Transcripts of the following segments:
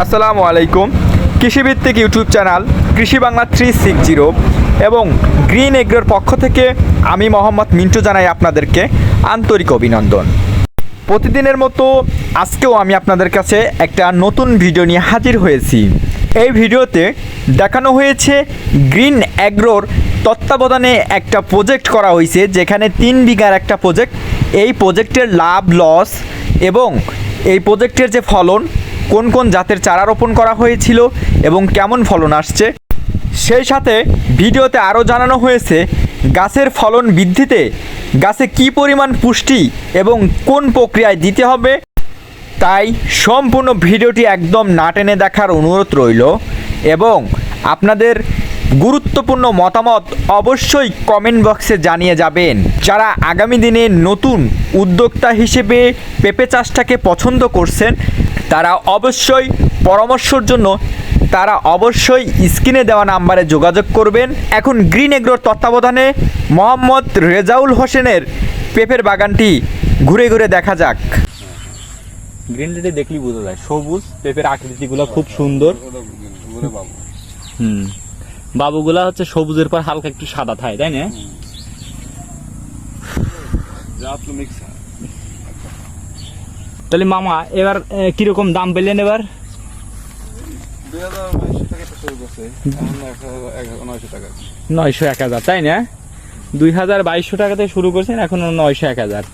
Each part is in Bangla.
আসসালামু আলাইকুম। কৃষিভিত্তিক YouTube channel Krishi Bangla three six zero এবং গ্রিন এগ্রোর পক্ষ থেকে আমি মোহাম্মদ মিন্টু জানাই আপনাদেরকে আন্তরিক অভিনন্দন। প্রতিদিনের মতো আজকেও আমি আপনাদের কাছে একটা নতুন ভিডিও নিয়ে হাজির হয়েছি। এই ভিডিওতে দেখানো হয়েছে গ্রিন অ্যাগ্রোর তত্ত্বাবধানে একটা প্রজেক্ট করা হয়েছে, যেখানে তিন বিঘার একটা প্রজেক্ট। এই প্রজেক্টের লাভ, লস এবং এই প্রজেক্টের যে ফলন কোন কোন জাতের চারা রোপণ করা হয়েছিল এবং কেমন ফলন আসছে? সেই সাথে ভিডিওতে আরও জানানো হয়েছে, গাছের ফলন বৃদ্ধিতে গাছে কি পরিমাণ পুষ্টি এবং কোন প্রক্রিয়ায় দিতে হবে? তাই সম্পূর্ণ ভিডিওটি একদম না টেনে দেখার অনুরোধ রইল এবং আপনাদের গুরুত্বপূর্ণ মতামত অবশ্যই কমেন্ট বক্সে জানিয়ে যাবেন। যারা আগামী দিনে নতুন উদ্যোক্তা হিসেবে পেঁপে চাষটাকে পছন্দ করছেন তারা অবশ্যই পরামর্শের জন্য তারা অবশ্যই স্ক্রিনে দেওয়া নাম্বারে যোগাযোগ করবেন। এখন গ্রিন এগ্রোর তত্ত্বাবধানে মোহাম্মদ রেজাউল হোসেনের পেঁপের বাগানটি ঘুরে ঘুরে দেখা যাক। গ্রিন রেডে দেখলি বোঝা যায় সবুজ পেঁপের আকৃতিগুলো খুব সুন্দর। হুম বাবুগুলা হচ্ছে সবুজের পর হালকা একটু সাদা থাকে তাই না? তাহলে মামা, এবার কীরকম দাম পেলেন এবার? নয়শো এক হাজার, তাই না? দুই হাজার বাইশশো টাকা থেকে শুরু করছেন, এখন নয়শো এক হাজার।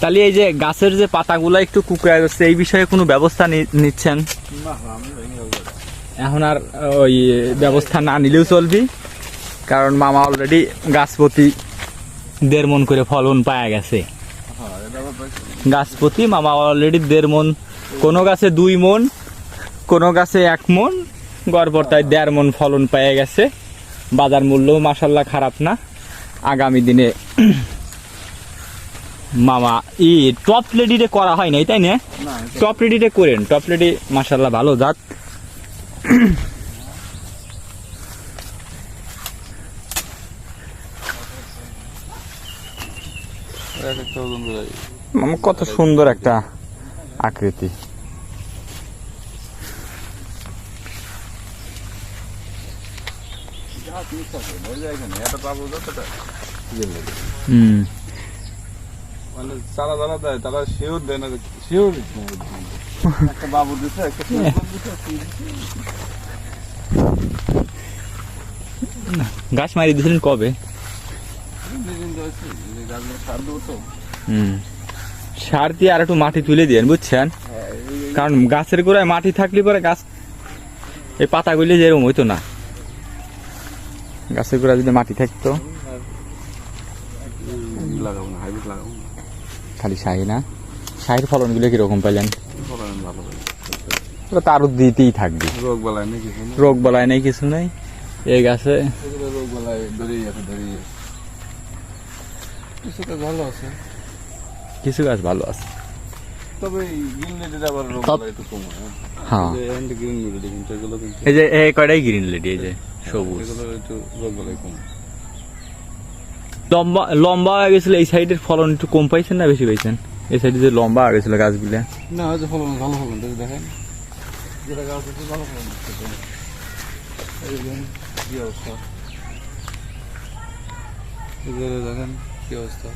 তাহলে এই যে গাছের যে পাতাগুলো একটু কুকড়ে যাচ্ছে, এই বিষয়ে কোনো ব্যবস্থা নিচ্ছেন? এখন আর, ওই, ব্যবস্থা না নিলেও চলবি, কারণ মামা অলরেডি গাছ প্রতি দেড় মন করে ফলন পাওয়া গেছে। গাছ প্রতি মামা অলরেডি দেড় মন কোনো গাছে দুই মন কোনো গাছে এক মন গড়পড়তায় দেড় মন ফলন পেয়ে গেছে। বাজার মূল্যও মাসাল্লাহ খারাপ না। আগামী দিনে মামা ই টপ লেডিতে করা হয় নাই তাই না? টপ রেডিতে করেন টপ রেডি মাসাল্লাহ ভালো জাত মামা কত সুন্দর একটা আকৃতি। হুম। মানে চারা যারা দেয় তারা শিওর দেয় না শিওর একটা বাবু দিচ্ছে একটা গাছ মারি দিয়েছিলেন কবে? সার দিয়ে আর একটু মাটি তুলে দিয়েন, বুঝছেন? কারণ গাছের গোড়ায় মাটি থাকলে পরে গাছ, এই পাতাগুলি যেরকম হইতো না। গাছের গোড়ায় যদি মাটি থাকতো। খালি শাহি না? কীরকম পাইলেন ফলন ভালো হয় ওটা তো দিতেই থাকবে। রোগ বালায় নেই কিছু নেই? এই গাছে রোগ বালায় কিছুটা ভালো আছে। কিছু গাছ ভালো আছে। তবে গ্রিন লেডির আবার রোগ একটু কম হয়। হ্যাঁ। গ্রিন লেডি কিন্তু এগুলো কিন্তু এই যে এই কয়টাই গ্রিন লেডি এই যে সবুজ। এগুলো একটু রোগ বালাই কম। লম্বা লম্বা হয়ে গেছিল এই সাইডের ফলন একটু কম পাইছেন না বেশি পাইছেন? এই সাইডে যে লম্বা হয়ে গেছিল গাছগুলা। না হয়তো ফলন ভালো ফলন দেখেন। যেটা গাছ ভালো ফলন এই দেখেন কি অবস্থা? দেখেন। কি অবস্থা?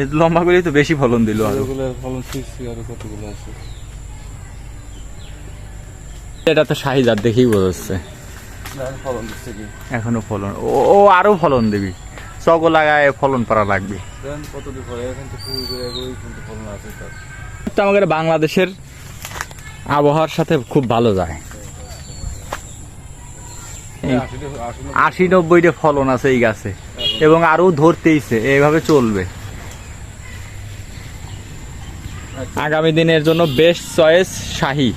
এই লম্বা তো বেশি ফলন দিল আরও। ফলন শিখছি আরও কতগুলো আছে? এটা তো শাহি জাত দেখেই বোঝা যাচ্ছে। দেখেন ফলন দিচ্ছে কি? এখনও ফলন ও আরও ফলন দিবি। চক লাগায় ফলন পারা লাগবে তো আমাদের বাংলাদেশের আবহাওয়ার সাথে খুব ভালো যায়। আশি নব্বইটা ফলন আছে এই গাছে। এবং আরও ধরতেইছে এইভাবে চলবে। আগামী দিনের জন্য বেস্ট চয়েস শাহি।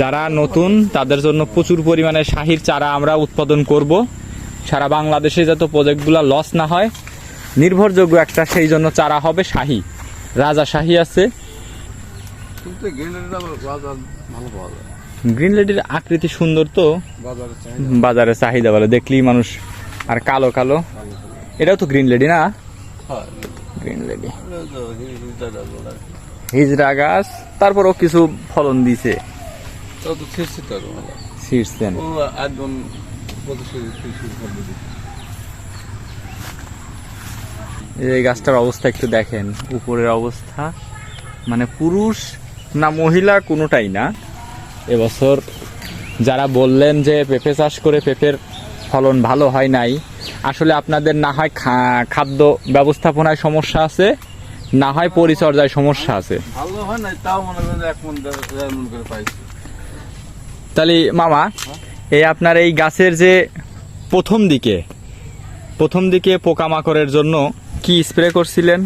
যারা নতুন তাদের জন্য প্রচুর পরিমাণে শাহির চারা আমরা উৎপাদন করব। সারা বাংলাদেশে যাতে প্রজেক্টগুলো লস না হয় নির্ভরযোগ্য একটা সেই জন্য চারা হবে শাহি। রাজা শাহি আছে। গ্রিন লেডির আকৃতি সুন্দর তো। বাজারে বাজারে চাহিদা বলে দেখলেই মানুষ আর কালো কালো? এটাও তো গ্রিন লেডি না? Green lady. হিজড়া গাছ। তারপরও কিছু ফলন। ছিঁড়ছেন দিছে। এই গাছটার অবস্থা একটু দেখেন। উপরের অবস্থা। মানে পুরুষ না মহিলা কোনোটাই না। এবছর যারা বললেন যে পেঁপে চাষ করে পেঁপের ফলন ভালো হয় নাই। আসলে আপনাদের না হয় খাদ্য ব্যবস্থাপনায় সমস্যা আছে না হয় পরিচর্যায় সমস্যা আছে। ভালো হয় তাও মনে করে পাইছি। তাহলে মামা এই আপনার এই গাছের যে প্রথম দিকে প্রথম দিকে পোকামাকড়ের জন্য কি স্প্রে করছিলেন?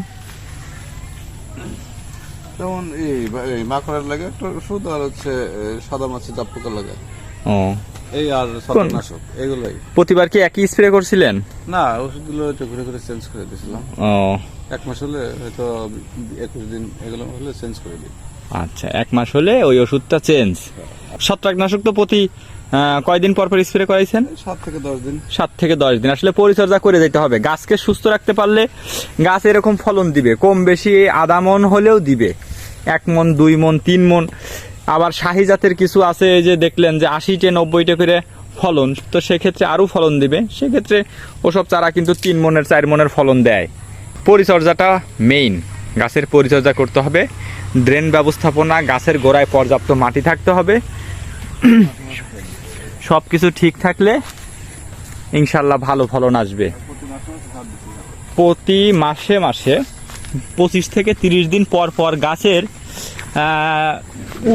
যেমন এই মাকড়ের লাগে একটা ওষুধ আর হচ্ছে সাদা মাছের জাপ পোকা লাগে। ও। এই আর ছত্রাকনাশক এগুলোই। প্রতিবার কি একই স্প্রে করছিলেন? না ওষুধগুলো একটু ঘুরে ঘুরে চেঞ্জ করে দিয়েছিলাম। ও। এক মাস হলে হয়তো একুশ দিন এগুলো হলে চেঞ্জ করে দিই। আচ্ছা এক মাস হলে ওই ওষুধটা চেঞ্জ। ছত্রাকনাশক তো প্রতি কয়দিন পর পর স্প্রে করাইছেন? সাত থেকে দশ দিন। সাত থেকে দশ দিন। আসলে পরিচর্যা করে যেতে হবে। গাছকে সুস্থ রাখতে পারলে গাছ এরকম ফলন দিবে। কম বেশি আধা মন হলেও দিবে। এক মন দুই মন তিন মন। আবার শাহি জাতের কিছু আছে যে দেখলেন যে আশিটে নব্বইটে করে ফলন, তো সেক্ষেত্রে আরও ফলন দিবে। সেক্ষেত্রে ওসব চারা কিন্তু তিন মনের, চার মনের ফলন দেয়। পরিচর্যাটা মেইন গাছের পরিচর্যা করতে হবে। ড্রেন ব্যবস্থাপনা, গাছের গোড়ায় পর্যাপ্ত মাটি থাকতে হবে। সব কিছু ঠিক থাকলে ইনশাল্লাহ ভালো ফলন আসবে। প্রতি মাসে মাসে পঁচিশ থেকে তিরিশ দিন পর পর গাছের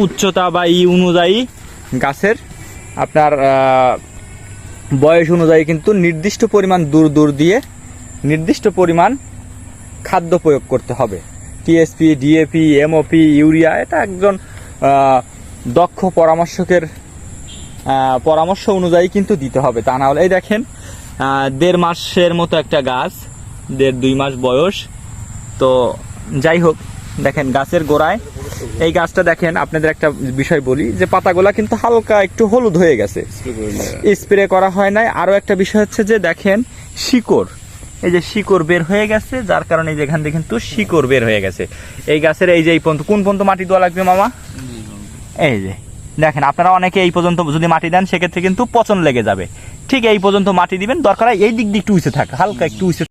উচ্চতা বা ই অনুযায়ী গাছের আপনার বয়স অনুযায়ী কিন্তু নির্দিষ্ট পরিমাণ দূর দূর দিয়ে নির্দিষ্ট পরিমাণ খাদ্য প্রয়োগ করতে হবে। টিএসপি ডিএপি এমওপি ইউরিয়া, এটা একজন দক্ষ পরামর্শকের পরামর্শ অনুযায়ী কিন্তু দিতে হবে। তা না হলে, এই দেখেন দেড় মাসের মতো একটা গাছ, দেড় দুই মাস বয়স। তো যাই হোক দেখেন গাছের গোড়ায়। এই গাছটা দেখেন আপনাদের একটা বিষয় বলি যে পাতাগুলা কিন্তু হালকা একটু হলুদ হয়ে গেছে। স্প্রে করে হয় নাই। আরও একটা বিষয় হচ্ছে যে দেখেন শিকড়। এই যে শিকড় বের হয়ে গেছে যার কারণে এই যে এখান থেকে কিন্তু শিকড় বের হয়ে গেছে। এই গাছের এই যে এই পর্যন্ত কোন পর্যন্ত মাটি দেওয়া লাগবে মামা? এই যে দেখেন আপনারা অনেকে এই পর্যন্ত যদি মাটি দেন সেক্ষেত্রে কিন্তু পচন লেগে যাবে। ঠিক এই পর্যন্ত মাটি দিবেন দরকার এই দিক দিয়ে একটু উঁচে থাক হালকা একটু উঁচে